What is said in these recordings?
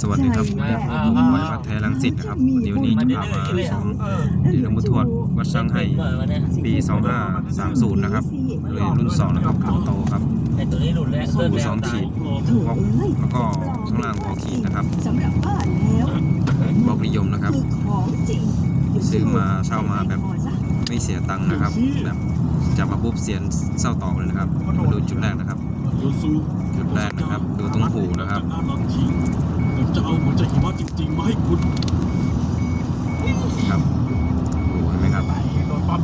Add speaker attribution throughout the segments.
Speaker 1: สวัสดีครับ
Speaker 2: ใส่ใจ
Speaker 1: ผมวัดวัดแท้ลังสิตนะครับเดี๋ยวนี้จะพามาชมเดี๋ยวหลวงปู่ทวดวัดช่างให้ปี 2530 นะครับเลยรุ่น 2 นะครับรุ่นโตครับ
Speaker 3: ไอตัวนี้หลุดแล้ว
Speaker 1: สู
Speaker 3: เริ่ม
Speaker 1: ง
Speaker 3: แล้ว
Speaker 1: สองขีด
Speaker 2: โถ่เอ้ย
Speaker 1: แล้วก็ข้างล่างวอลขีดนะครับ
Speaker 2: สำหรับบ้านแล้ว
Speaker 1: บอกนิยมนะครับ
Speaker 2: คือของจริง
Speaker 1: ซื้อมาเช่ามาแบบไม่เสียตังค์นะครับ แบบจับมาปุ๊บเสียนเศร้าต่อเลยนะครับมาดูจุดแรกนะครับ
Speaker 4: ยูซู
Speaker 1: จุดแรกนะครับ ดูตรงหูนะครับ
Speaker 4: จากด้านหลังทิ้งผมจะเอาหัวใจหิมะจริงๆ มาให้คุณ
Speaker 1: ครับหูเห็นไหมครับ
Speaker 4: โดนปั๊บ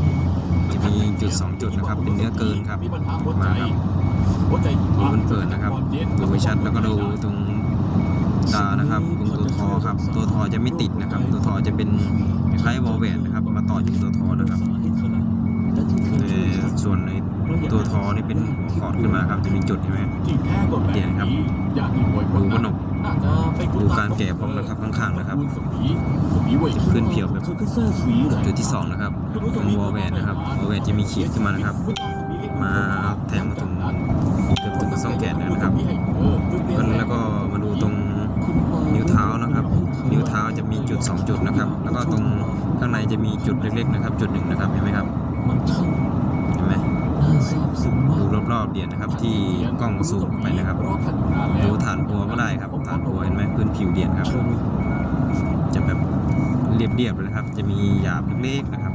Speaker 1: จะมีจุด2จุดนะครับ เป็นเนื้อเกินครับ
Speaker 4: มีปัญหาหัวใจ
Speaker 1: มาครับ
Speaker 4: หัวใจหิ
Speaker 1: ดู
Speaker 4: มะ
Speaker 1: มันเกินนะครับ ดูไม่ชัดแล้วก็ดูตรงตานะครับ ตรงตัวทอครับ ตัวทอจะไม่ติดนะครับ ตัวทอจะเป็นคล้ายๆวอลเวนนะครับ มาต่ออยู่ตัวทอนะครับแต่ส่วนในตัวทอนี่เป็นหัวขอดขึ้นมาครับ จะมีจุดเห็นไหม
Speaker 4: ที่แท้ก็แบบ
Speaker 1: เปลี่ยนครับ ดูการแกะพร้อมนะครับข้างๆนะครับขึ้นเพียวแบบจุดที่สองนะครับตรงวอลเวนนะครับวอลเวนจะมีขีดขึ้นมานะครับ มาแทงมาถึงเกือบถึงซ่องแขนเลยนะครับแล้วก็มาดูตรงนิ้วเท้านะครับ นิ้วเท้าจะมีจุด 2 จุดนะครับ แล้วก็ตรงข้างในจะมีจุดเล็กๆนะครับ จุดหนึ่งนะครับเห็นไหมครับ ดูรอบๆเหรียญนะครับ ที่กล้องซูมไปนะครับดูฐานบัวก็ได้ครับฐานบัวเห็นไหมพื้นผิวเหรียญครับ จะแบบเรียบๆเลยนะครับ จะมีหยาบเล็กๆนะครับ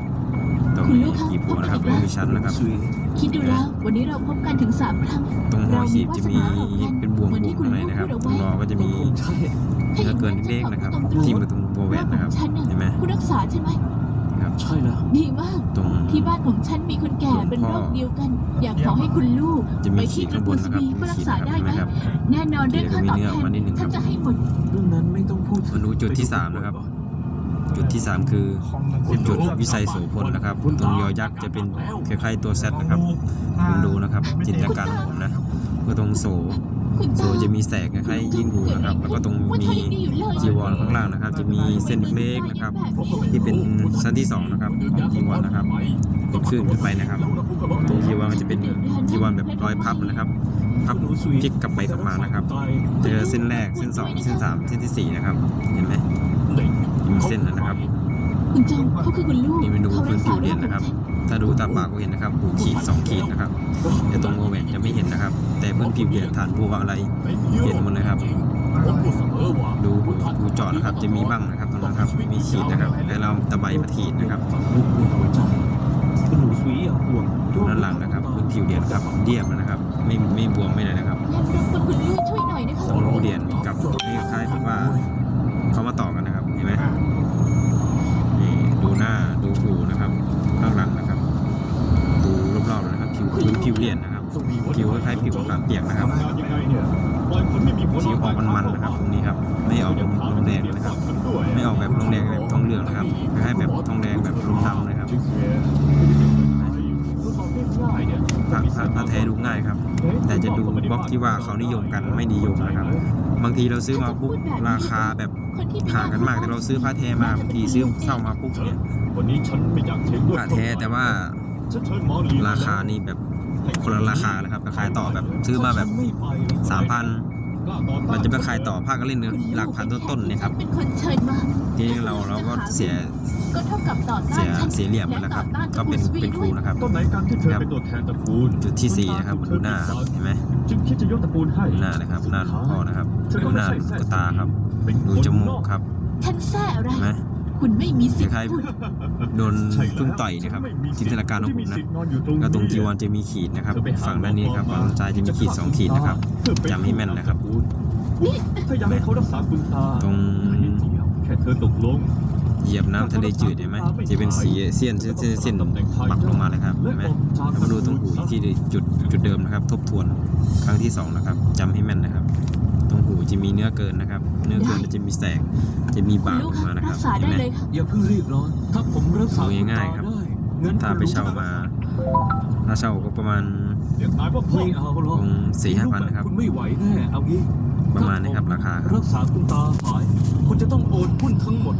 Speaker 1: ตรงนี้กีบบัวนะครับไม่มีชั้นนะครับ
Speaker 5: คิดดูแล้ววันนี้เราพบกันถึงสามครั้ง
Speaker 1: ตรงหัวขีดจะมีเป็นบวงๆข้างในนะครับตรงรอก็จะมีเนื้อเกินเล็กๆนะครับที่มาตรงบัวแหวนนะครับ
Speaker 5: ฉันน่ะ
Speaker 1: เห็นไหม
Speaker 5: คุณรักษาใช่ไหม
Speaker 1: ครับ
Speaker 4: ใช่แล้ว
Speaker 5: ดีมาก
Speaker 1: ตรง
Speaker 5: ที่บ้านของฉันมีคนแก่เป็นโรคเดียวกัน อยากขอให้คุณลูก
Speaker 1: จะ
Speaker 5: ไป
Speaker 1: มีขี
Speaker 5: ที่
Speaker 1: ด
Speaker 5: ต
Speaker 1: ข้า
Speaker 5: ระ
Speaker 1: งบ
Speaker 5: กู
Speaker 1: น
Speaker 5: ลส
Speaker 1: นะครับ
Speaker 5: บี
Speaker 1: มี
Speaker 5: เพื่อรัก
Speaker 1: ขีด
Speaker 5: ษา
Speaker 1: นะครับ
Speaker 5: ได้
Speaker 1: เห็น
Speaker 5: ไห
Speaker 1: ไห
Speaker 5: ม
Speaker 1: มครับ
Speaker 5: แน่นอนด้วยค่าตอบ
Speaker 1: เดี๋
Speaker 5: แท
Speaker 1: ยวมีเนื้อออกมานิดนึ
Speaker 5: น
Speaker 1: งครับ
Speaker 5: ฉันจะให้หมด
Speaker 4: เรื่องนั้นไม่ต้องพูดถึง
Speaker 1: มาดูจุดที่3นะครับ จุดที่ 3 คือเป็นจุดวิสัยโสพลนะครับ ตรงยอยักษ์จะเป็นคล้ายๆตัวเซตนะครับ ผมดูนะครับ จินตนาการของผมนะก็ตรงโส
Speaker 5: คุณ
Speaker 1: โส
Speaker 5: ตา
Speaker 1: จะมีแสกคล้ายๆยิ่งหูนะครับ แล้วก็ตรง
Speaker 5: ว่า
Speaker 1: มี
Speaker 5: เธอยังดีอยู่เลย
Speaker 1: จีวรข้างล่างนะครับ จะมีเส้นเล็กๆนะครับ ที่เป็นชั้นที่สองนะครับของจีวรนะครับเป็นขึ้นขึ้นไปนะครับตรงจีวรก็จะเป็นจีวรแบบร้อยพับนะครับพับพลิกกลับไปกลับมานะครับ เจอเส้นแรกเส้นสองเส้นสามเส้นที่สี่นะครับ เห็นไหมมีเส้นนั้นนะครับ
Speaker 5: คุณจงเขาคือคุณลูก
Speaker 1: นี่เป็นดู
Speaker 5: เขา
Speaker 1: พื้
Speaker 5: รั
Speaker 1: น
Speaker 5: กษา
Speaker 1: ผิวเหรียญนะครับ ถ้าดูตาปากก็เห็นนะครับหูขีดสองขีดนะครับแต่ตรงโมเวนจะไม่เห็นนะครับ แต่พื้นผิวเหรียญฐานบัวอะไรเห็นหมดเลยครับ
Speaker 4: ผมพูดเสมอว่า
Speaker 1: ดูหูหูเจอดนะครับ จะมีบ้างนะครับตรงนั้นครับ มีขีดนะครับให้เราตะไบมาขีดนะครับ
Speaker 4: ลูกในหัวใจคุณหนูสุยอย่าห่วง
Speaker 1: ด้านหลังนะครับพื้นผิวเหรียญครับเรียบนะครับ ไม่ไม่บวมไม่เลยนะครับ
Speaker 5: งั้นรบกวนคุณลูกช่วยหน่อยนะคะ
Speaker 1: ตรงรูเหรียญกับนี่คล้ายๆกับว่าเขามาต่อกันนะครับ เห็นไหมนี่ดูหน้าดูหูนะครับ ข้างหลังนะครับ ดูรอบๆเลยนะครับ ผิวพื้นผิวเหรียญนะครับ ผิวคล้ายๆผิวมะขามเปียกนะครับ
Speaker 4: ทำงานยังไงเนี่ยปล่อยคนไม่มีหัว
Speaker 1: สีออกมันๆนะครับตรงนี้ครับ ไม่ออกแบบทองแดงนะครับ ไม่ออกแบบทองแดงแบบทองเหลืองนะครับคล้ายๆแบบทองแดงแบบลมดำเลยครับผ้าผ้าผ้าแท้ดูง่ายครับ แต่จะดูบล็อกที่ว่าเขานิยมกันไม่นิยมนะครับ บางทีเราซื้อมาปุ๊บราคาแบบ
Speaker 5: คนที่
Speaker 1: ห่างกันมาก แต่เราซื้อผ้าแท้มาบางทีซื้อเศร้ามาปุ๊บเนี่ย
Speaker 4: วันนี้ฉันไม่อยากเช็คด้วย
Speaker 1: ผ้าแท้แต่ว่า
Speaker 4: ฉันเชิญหมอลี
Speaker 1: ราคานี่แบบ คนละราคานะครับราคาต่อแบบซื้อมาแบบสามพันเราจะไปขายต่อผ้าก็เล่นหลักพันต้นๆเนี่ยครับ
Speaker 5: เป็นคนเชิญมา
Speaker 1: ทีนี้เราเราก็เสีย
Speaker 5: ก็เท่ากับต่อต้า
Speaker 1: เสี
Speaker 5: น
Speaker 1: ย
Speaker 5: ฉัน
Speaker 1: เสียเหลี่ยมไปแล้วครับ ก็เป็นเป็นครูนะครับ
Speaker 4: ก็ไหนการที่เธอเป็นตัวแทนตระกูล
Speaker 1: จุดที่สี่นะครับดูหน้าครับเห็นไหม
Speaker 4: จึงคิดจะยกตระกูลให้
Speaker 1: ดูหน้านะครับหน้าหลวงพ่อนะครับดูหน้าลูกตาครับ ดูจมูกครับ
Speaker 5: ฉันแซ่อะไร
Speaker 1: เห็นไหม
Speaker 5: คุณไม่มี
Speaker 1: ค
Speaker 5: สิทธิ์
Speaker 1: ล้าย
Speaker 5: พูด
Speaker 1: ๆโดนพึ่งต่อยนะครับจินตนาการของผมนะก็ตรงจีวรจะมีขีดนะครับ ฝั่งด้านนี้ครับฝั่งซ้ายจะมีขีดสองขีดนะครับจำให้แม่นนะครับ
Speaker 4: ถ้าอยากให้เขารักษาคุณตา
Speaker 1: ตรง
Speaker 4: แค่เธอตกลง
Speaker 1: เหยียบน้ำทะเลจืดเห็นไหมจะเป็นสีเสี้ยนเส้นเส้นเส้นปักลงมาเลยครับเห็นไหมแล้วมาดูตรงหูอีกที่จุดจุดเดิมนะครับ ทบทวนครั้งที่สองนะครับจำให้แม่นนะครับ ตรงหูจะมีเนื้อเกินนะครับ เนื้อเกินแล้วจะมีแสงจะมี
Speaker 5: คุณ
Speaker 1: บาก
Speaker 5: ลู
Speaker 1: อกอก
Speaker 5: คะ
Speaker 1: มานะค
Speaker 5: รั
Speaker 1: รับ
Speaker 5: กษา
Speaker 1: เห็น
Speaker 5: ได้
Speaker 1: ไหม
Speaker 5: เลยค่ะ
Speaker 4: อย่าเพิ่งรีบร้อนถ้าผมรักษา
Speaker 1: ดูง่ายๆครับ
Speaker 4: งั้น
Speaker 1: ถ้าไปเช่ามาถ้าเช่าก็ประมาณ
Speaker 4: เรียกนายว่าพ่อไม่เอาหรอก
Speaker 1: คงสี่ห้าพันนะครับ
Speaker 4: คุณไม่ไหวแน่เอางี้
Speaker 1: ประมาณนี้ครับราคาครับ
Speaker 4: รักษาคุณตาหายคุณจะต้องโอนหุ้นทั้งหมด